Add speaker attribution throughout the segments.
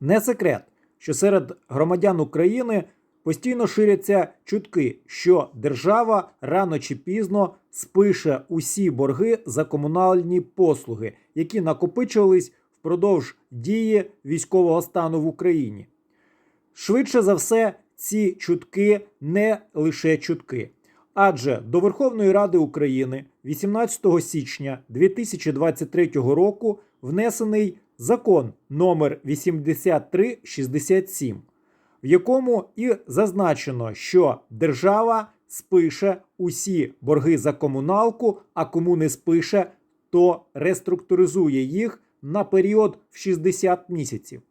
Speaker 1: Не секрет, що серед громадян України постійно ширяться чутки, що держава рано чи пізно спише усі борги за комунальні послуги, які накопичувались впродовж дії військового стану в Україні. Швидше за все, ці чутки не лише чутки. Адже до Верховної Ради України 18 січня 2023 року внесений закон номер 8367, в якому і зазначено, що держава спише усі борги за комуналку, а кому не спише, то реструктуризує їх на період в 60 місяців.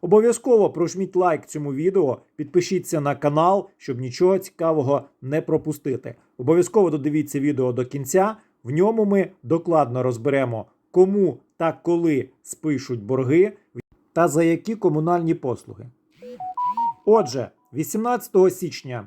Speaker 1: Обов'язково прожміть лайк цьому відео, підпишіться на канал, щоб нічого цікавого не пропустити. Обов'язково додивіться відео до кінця. В ньому ми докладно розберемо, кому та коли спишуть борги та за які комунальні послуги. Отже, 18 січня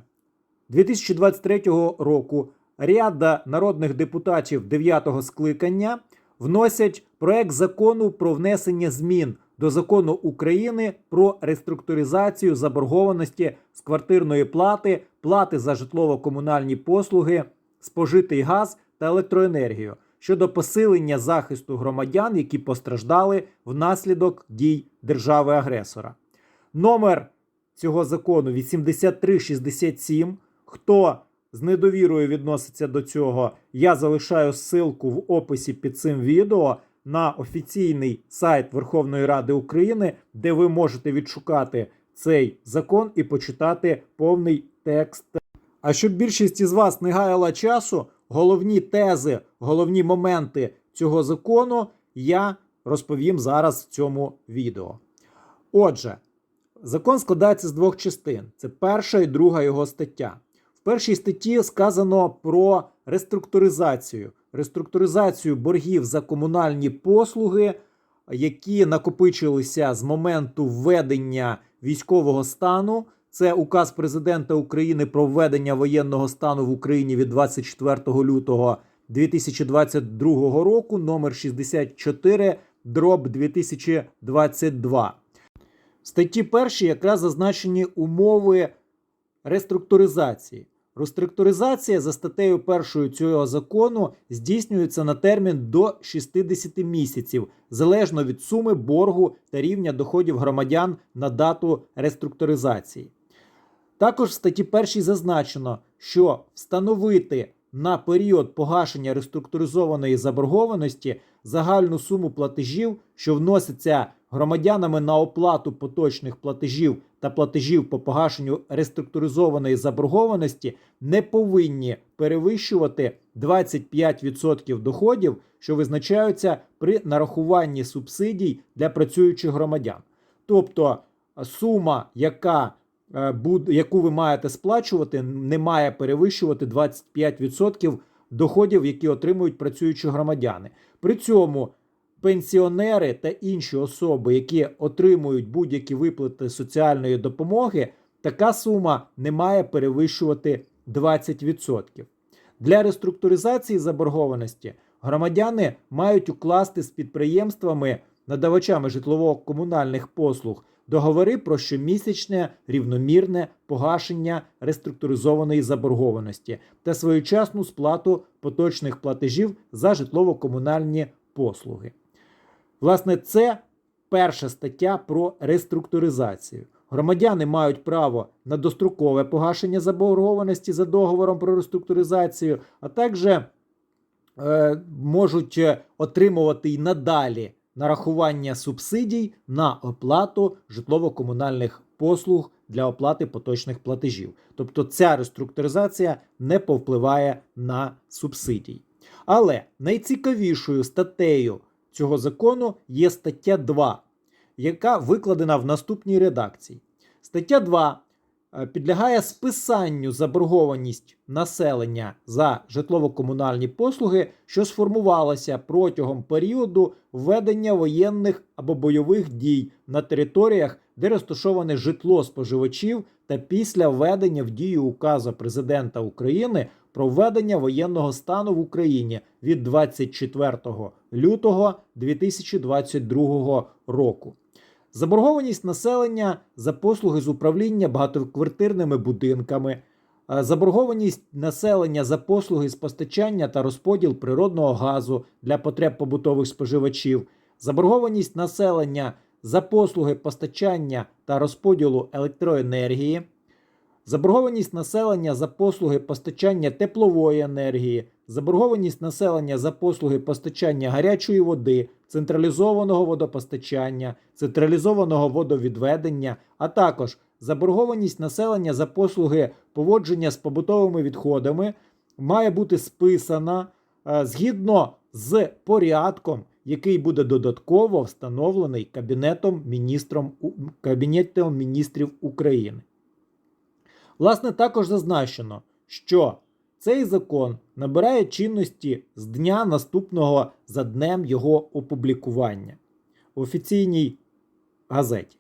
Speaker 1: 2023 року ряда народних депутатів 9-го скликання вносять проект закону про внесення змін до закону України про реструктуризацію заборгованості з квартирної плати, плати за житлово-комунальні послуги, спожитий газ та електроенергію щодо посилення захисту громадян, які постраждали внаслідок дій держави-агресора. Номер цього закону 8367. Хто з недовірою відноситься до цього, я залишаю ссылку в описі під цим відео на офіційний сайт Верховної Ради України, де ви можете відшукати цей закон і почитати повний текст. А щоб більшість із вас не гаяла часу, головні тези, головні моменти цього закону я розповім зараз в цьому відео. Отже, закон складається з двох частин: це перша і друга його стаття. В першій статті сказано про реструктуризацію, реструктуризацію боргів за комунальні послуги, які накопичилися з моменту введення військового стану. Це указ президента України про введення воєнного стану в Україні від 24 лютого 2022 року, номер 64, дроб 2022. В статті першій якраз зазначені умови реструктуризації. Реструктуризація за статтею першою цього закону здійснюється на термін до 60 місяців, залежно від суми боргу та рівня доходів громадян на дату реструктуризації. Також в статті першій зазначено, що встановити на період погашення реструктуризованої заборгованості загальну суму платежів, що вносяться громадянами на оплату поточних платежів та платежів по погашенню реструктуризованої заборгованості, не повинні перевищувати 25% доходів, що визначаються при нарахуванні субсидій для працюючих громадян. Тобто сума, яка яку ви маєте сплачувати, не має перевищувати 25% доходів, які отримують працюючі громадяни. При цьому пенсіонери та інші особи, які отримують будь-які виплати соціальної допомоги, така сума не має перевищувати 20%. Для реструктуризації заборгованості громадяни мають укласти з підприємствами, надавачами житлово-комунальних послуг договори про щомісячне рівномірне погашення реструктуризованої заборгованості та своєчасну сплату поточних платежів за житлово-комунальні послуги. Власне, це перша стаття про реструктуризацію. Громадяни мають право на дострокове погашення заборгованості за договором про реструктуризацію, а також е, можуть отримувати й надалі нарахування субсидій на оплату житлово-комунальних послуг для оплати поточних платежів. Тобто ця реструктуризація не повпливає на субсидії. Але найцікавішою статтею цього закону є стаття 2, яка викладена в наступній редакції. Стаття 2 е, підлягає списанню заборгованість населення за житлово-комунальні послуги, що сформувалася протягом періоду введення воєнних або бойових дій на територіях, де розташоване житло споживачів, та після введення в дію указу президента України про введення воєнного стану в Україні від 24 лютого 2022 року. Заборгованість населення за послуги з управління багатоквартирними будинками, е, заборгованість населення за послуги з постачання та розподіл природного газу для потреб побутових споживачів, заборгованість населення за послуги постачання та розподілу електроенергії, заборгованість населення за послуги постачання теплової енергії, заборгованість населення за послуги постачання гарячої води, централізованого водопостачання, централізованого водовідведення, а також заборгованість населення за послуги поводження з побутовими відходами має бути списана е, згідно з порядком, який буде додатково встановлений Кабінетом, міністром, Кабінетом міністрів України. Власне, також зазначено, що цей закон набирає чинності з дня наступного за днем його опублікування в офіційній газеті.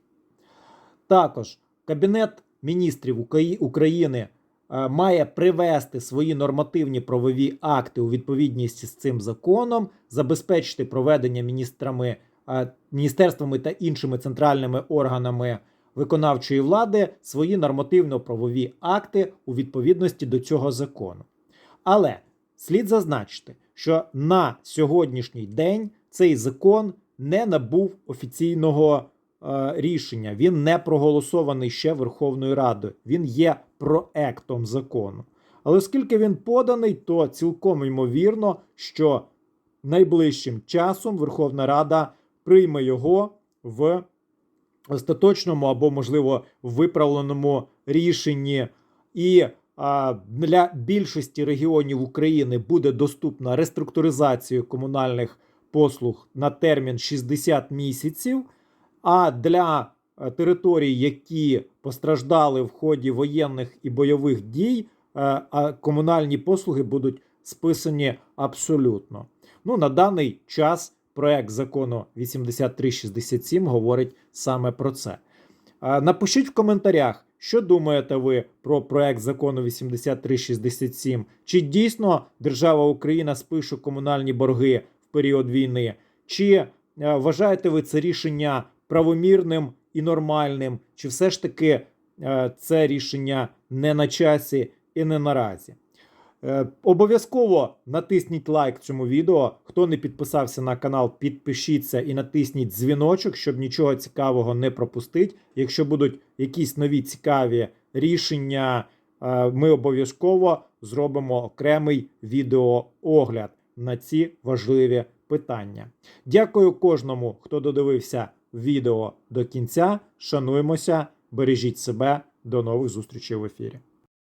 Speaker 1: Також Кабінет міністрів України е, має привести свої нормативні правові акти у відповідність з цим законом, забезпечити проведення міністрами, е, міністерствами та іншими центральними органами виконавчої влади свої нормативно-правові акти у відповідності до цього закону. Але слід зазначити, що на сьогоднішній день цей закон не набув офіційного е, рішення. Він не проголосований ще Верховною Радою. Він є проектом закону. Але оскільки він поданий, то цілком ймовірно, що найближчим часом Верховна Рада прийме його в остаточному або, можливо, виправленому рішенні. І для більшості регіонів України буде доступна реструктуризація комунальних послуг на термін 60 місяців. А для е, територій, які постраждали в ході воєнних і бойових дій, е, комунальні послуги будуть списані абсолютно. Ну, на даний час проект закону 8367 говорить саме про це. Напишіть в коментарях, що думаєте ви про проект закону 8367. Чи дійсно держава Україна спише комунальні борги в період війни? Чи е, вважаєте ви це рішення правомірним і нормальним? Чи все ж таки е, це рішення не на часі і не наразі? Е, Обов'язково натисніть лайк цьому відео. Хто не підписався на канал, підпишіться і натисніть дзвіночок, щоб нічого цікавого не пропустити. Якщо будуть якісь нові цікаві рішення, е, ми обов'язково зробимо окремий відеоогляд на ці важливі питання. Дякую кожному, хто додивився відео до кінця. Шануємося, бережіть себе. До нових зустрічей в ефірі.